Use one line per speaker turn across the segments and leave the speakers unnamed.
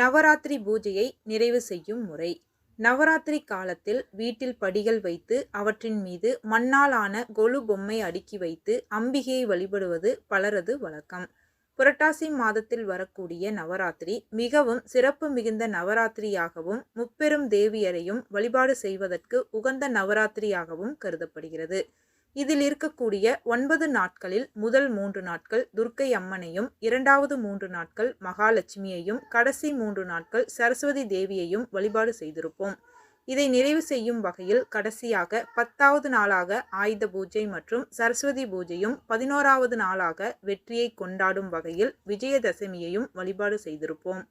நவராத்திரி பூஜையை நிறைவு செய்யும் முறை. நவராத்திரி காலத்தில் வீட்டில் படிகள் வைத்து அவற்றின் மீது மண்ணால் ஆன கொலு பொம்மை அடுக்கி வைத்து அம்பிகையை வழிபடுவது பலரது வழக்கம். புரட்டாசி மாதத்தில் வரக்கூடிய நவராத்திரி மிகவும் சிறப்பு மிகுந்த நவராத்திரியாகவும் முப்பெரும் தேவியரையும் வழிபாடு செய்வதற்கு உகந்த நவராத்திரியாகவும் கருதப்படுகிறது. இதில் இருக்கக்கூடிய ஒன்பது நாட்களில் முதல் மூன்று நாட்கள் துர்க்கை அம்மனையும் இரண்டாவது மூன்று நாட்கள் மகாலட்சுமியையும் கடைசி மூன்று நாட்கள் சரஸ்வதி தேவியையும் வழிபாடு செய்திருப்போம். இதை நிறைவு செய்யும் வகையில் கடைசியாக பத்தாவது நாளாக ஆயுத பூஜை மற்றும் சரஸ்வதி பூஜையும் பதினோராவது நாளாக வெற்றியை கொண்டாடும் வகையில் விஜயதசமியையும் வழிபாடு செய்திருப்போம்.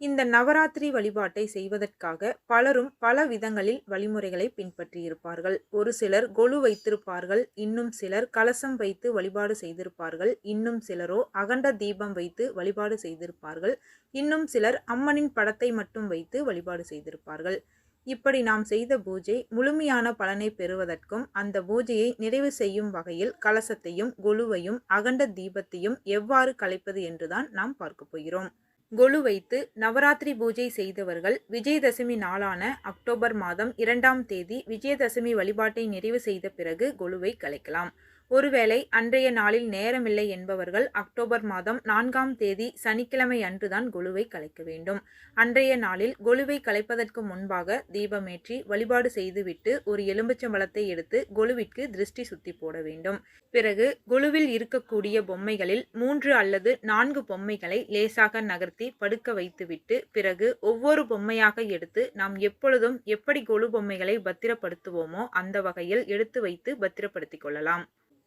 இந்த நவராத்திரி வழிபாட்டை செய்வதற்காக பலரும் பல விதங்களில் வழிமுறைகளை பின்பற்றியிருப்பார்கள். ஒரு சிலர் கொலு வைத்திருப்பார்கள் இன்னும் சிலர் கலசம் வைத்து வழிபாடு செய்திருப்பார்கள் இன்னும் சிலரோ அகண்ட தீபம் வைத்து வழிபாடு செய்திருப்பார்கள் இன்னும் சிலர் அம்மனின் படத்தை மட்டும் வைத்து வழிபாடு செய்திருப்பார்கள். இப்படி நாம் செய்த பூஜை முழுமையான பலனை பெறுவதற்கும் அந்த பூஜையை நிறைவு செய்யும் வகையில் கலசத்தையும் கொலுவையும் அகண்ட தீபத்தையும் எவ்வாறு கலைப்பது என்றுதான் நாம் பார்க்க போகிறோம். கொலு வைத்து நவராத்திரி பூஜை செய்தவர்கள் விஜயதசமி நாளான அக்டோபர் மாதம் இரண்டாம் தேதி விஜயதசமி வழிபாட்டை நிறைவு செய்த பிறகு கொலுவை கலைக்கலாம். ஒருவேளை அன்றைய நாளில் நேரமில்லை என்பவர்கள் அக்டோபர் மாதம் நான்காம் தேதி சனிக்கிழமை அன்றுதான் கொலுவை கலைக்க வேண்டும். அன்றைய நாளில் கொலுவை கலைப்பதற்கு முன்பாக தீபமேற்றி வழிபாடு செய்துவிட்டு ஒரு எலும்புச்சம்பழத்தை எடுத்து கொலுவிற்கு திருஷ்டி சுத்தி போட வேண்டும். பிறகு கொலுவில் இருக்கக்கூடிய பொம்மைகளில் மூன்று அல்லது நான்கு பொம்மைகளை லேசாக நகர்த்தி படுக்க வைத்துவிட்டு பிறகு ஒவ்வொரு பொம்மையாக எடுத்து நாம் எப்பொழுதும் எப்படி கொலு பொம்மைகளை பத்திரப்படுத்துவோமோ அந்த வகையில் எடுத்து வைத்து பத்திரப்படுத்திக் கொள்ளலாம்.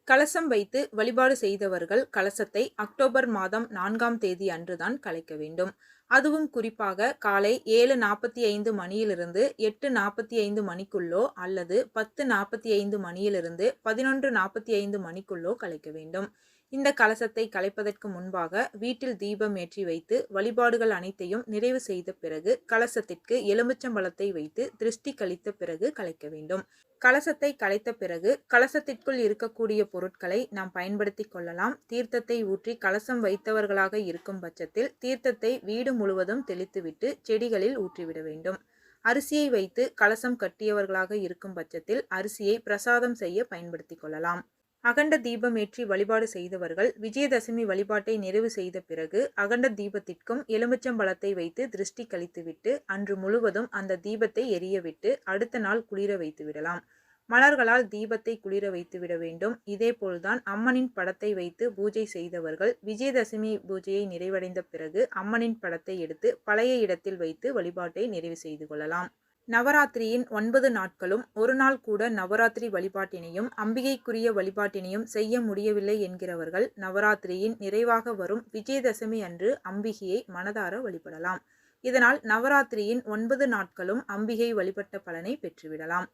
கலசம் வைத்து வழிபாடு செய்தவர்கள் கலசத்தை அக்டோபர் மாதம் நான்காம் தேதி அன்றுதான் கலைக்க வேண்டும். அதுவும் குறிப்பாக காலை ஏழு நாற்பத்தி ஐந்து மணியிலிருந்து எட்டு நாற்பத்தி ஐந்து மணிக்குள்ளோ அல்லது பத்து நாற்பத்தி ஐந்து மணியிலிருந்து பதினொன்று நாற்பத்தி ஐந்து மணிக்குள்ளோ கலைக்க வேண்டும். இந்த கலசத்தை கலைப்பதற்கு முன்பாக வீட்டில் தீபம் ஏற்றி வைத்து வழிபாடுகள் அனைத்தையும் நிறைவு செய்த பிறகு கலசத்திற்கு எலுமிச்சம்பழத்தை வைத்து திருஷ்டி கழித்த பிறகு கலைக்க வேண்டும். கலசத்தை கலைத்த பிறகு கலசத்திற்குள் இருக்கக்கூடிய பொருட்களை நாம் பயன்படுத்தி கொள்ளலாம். தீர்த்தத்தை ஊற்றி கலசம் வைத்தவர்களாக இருக்கும் பட்சத்தில் தீர்த்தத்தை வீடு முழுவதும் தெளித்துவிட்டு செடிகளில் ஊற்றிவிட வேண்டும். அரிசியை வைத்து கலசம் கட்டியவர்களாக இருக்கும் பட்சத்தில் அரிசியை பிரசாதம் செய்ய பயன்படுத்தி கொள்ளலாம். அகண்ட தீபம் ஏற்றி வழிபாடு செய்தவர்கள் விஜயதசமி வழிபாட்டை நிறைவு செய்த பிறகு அகண்ட தீபத்திற்கும் எலுமிச்சம்பழத்தை வைத்து திருஷ்டி கழித்துவிட்டு அன்று முழுவதும் அந்த தீபத்தை எரியவிட்டு அடுத்த நாள் குளிர வைத்து விடலாம். மலர்களால் தீபத்தை குளிர வைத்து விட வேண்டும். இதேபோல்தான் அம்மனின் படத்தை வைத்து பூஜை செய்தவர்கள் விஜயதசமி பூஜையை நிறைவடைந்த பிறகு அம்மனின் படத்தை எடுத்து பழைய இடத்தில் வைத்து வழிபாட்டை நிறைவு செய்து கொள்ளலாம். நவராத்திரியின் ஒன்பது நாட்களும் ஒரு நாள் கூட நவராத்திரி வழிபாட்டினையும் அம்பிகைக்குரிய வழிபாட்டினையும் செய்ய முடியவில்லை என்கிறவர்கள் நவராத்திரியின் நிறைவாக வரும் விஜயதசமி அன்று அம்பிகையை மனதார வழிபடலாம். இதனால் நவராத்திரியின் ஒன்பது நாட்களும் அம்பிகை வழிபட்ட பலனை பெற்றுவிடலாம்.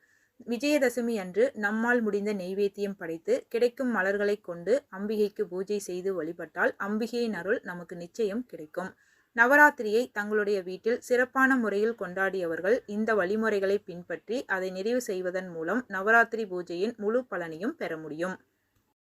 விஜயதசமி அன்று நம்மால் முடிந்த நெய்வேத்தியம் படைத்து கிடைக்கும் மலர்களை கொண்டு அம்பிகைக்கு பூஜை செய்து வழிபட்டால் அம்பிகையின் அருள் நமக்கு நிச்சயம் கிடைக்கும். நவராத்திரியை தங்களுடைய வீட்டில் சிறப்பான முறையில் கொண்டாடியவர்கள் இந்த வழிமுறைகளை பின்பற்றி அதை நிறைவு செய்வதன் மூலம் நவராத்திரி பூஜையின் முழு பலனையும் பெற முடியும்.